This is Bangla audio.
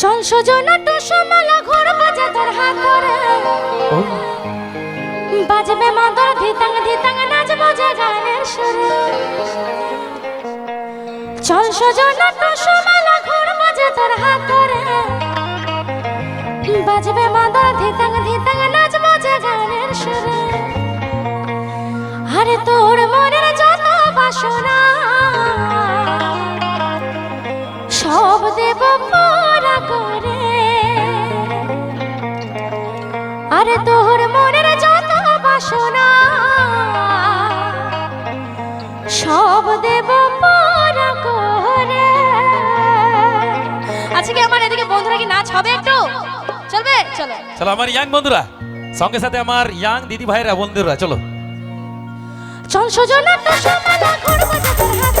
চল সজন টসমালা ঘর বাজে তোর হাত ধরে বাজবে মাদর ধিতাং ধিতাং, নাচব যে গানের সুরে। চল সজন টসমালা ঘর বাজে তোর হাত ধরে বাজবে মাদর ধিতাং ধিতাং, নাচব যে গানের সুরে। আরে তোর মনের যত বাসনা তোর মনের যত বাসনা সব দেব আজকে আচ্ছা কি আমার এদিকে বন্ধুরা কি নাচ হবে একটু? চলবে? চলো। চলো আমার ইয়াং বন্ধুরা সঙ্গে সাথে আমার ইয়াং দিদি ভাইরা বন্ধুরা চলো। চল সজনা তো সমাধা করব তোর হাত